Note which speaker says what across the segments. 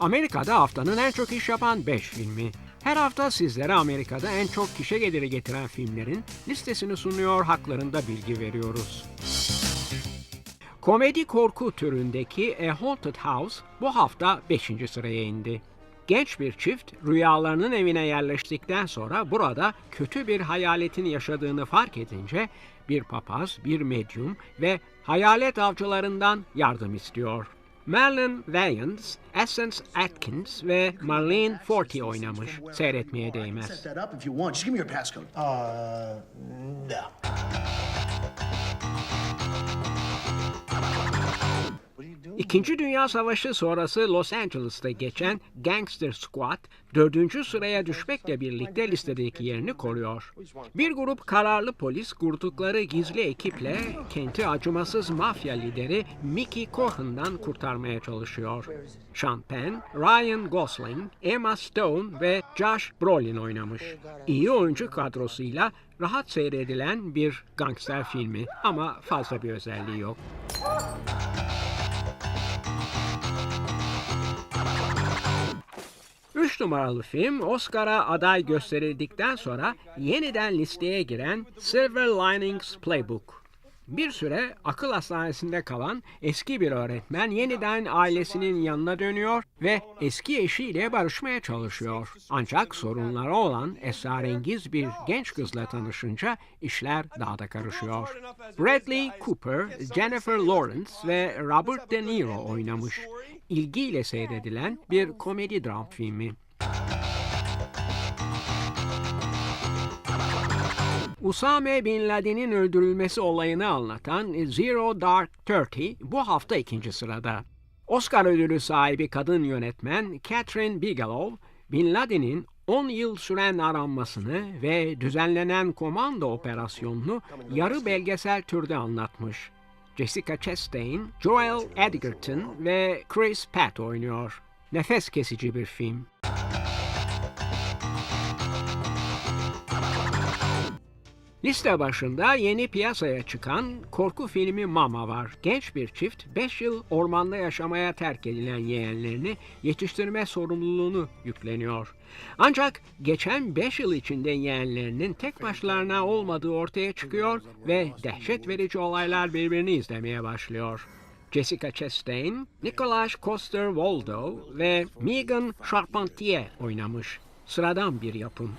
Speaker 1: Amerika'da haftanın en çok iş yapan 5 filmi. Her hafta sizlere Amerika'da en çok kişi geliri getiren filmlerin listesini sunuyor, haklarında bilgi veriyoruz. Komedi korku türündeki A Haunted House bu hafta 5. sıraya indi. Genç bir çift rüyalarının evine yerleştikten sonra burada kötü bir hayaletin yaşadığını fark edince bir papaz, bir medyum ve hayalet avcılarından yardım istiyor. Marlon Wayans, Essence Atkins ve Marlene Forty oynamış. Seyretmeye değmez. İkinci Dünya Savaşı sonrası Los Angeles'ta geçen Gangster Squad dördüncü sıraya düşmekle birlikte listedeki yerini koruyor. Bir grup kararlı polis kurdukları gizli ekiple kenti acımasız mafya lideri Mickey Cohen'dan kurtarmaya çalışıyor. Sean Penn, Ryan Gosling, Emma Stone ve Josh Brolin oynamış. İyi oyuncu kadrosuyla rahat seyredilen bir gangster filmi ama fazla bir özelliği yok. Üç numaralı film Oscar'a aday gösterildikten sonra yeniden listeye giren Silver Linings Playbook. Bir süre akıl hastanesinde kalan eski bir öğretmen yeniden ailesinin yanına dönüyor ve eski eşiyle barışmaya çalışıyor. Ancak sorunları olan esrarengiz bir genç kızla tanışınca işler daha da karışıyor. Bradley Cooper, Jennifer Lawrence ve Robert De Niro oynamış. İlgiyle seyredilen bir komedi dram filmi. Usame Bin Laden'in öldürülmesi olayını anlatan Zero Dark Thirty bu hafta ikinci sırada. Oscar ödülü sahibi kadın yönetmen Catherine Bigelow, Bin Laden'in 10 yıl süren aranmasını ve düzenlenen komando operasyonunu yarı belgesel türde anlatmış. Jessica Chastain, Joel Edgerton ve Chris Pratt oynuyor. Nefes kesici bir film. Liste başında yeni piyasaya çıkan korku filmi Mama var. Genç bir çift 5 yıl ormanda yaşamaya terk edilen yeğenlerini yetiştirme sorumluluğunu yükleniyor. Ancak geçen 5 yıl içinde yeğenlerinin tek başlarına olmadığı ortaya çıkıyor ve dehşet verici olaylar birbirini izlemeye başlıyor. Jessica Chastain, Nicholas Coster-Waldau ve Megan Charpentier oynamış. Sıradan bir yapım.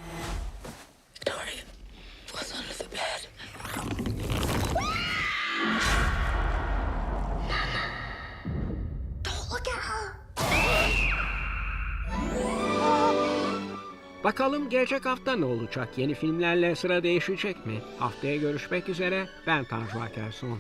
Speaker 1: Bakalım gelecek hafta ne olacak? Yeni filmlerle sıra değişecek mi? Haftaya görüşmek üzere. Ben Tanju Akerson.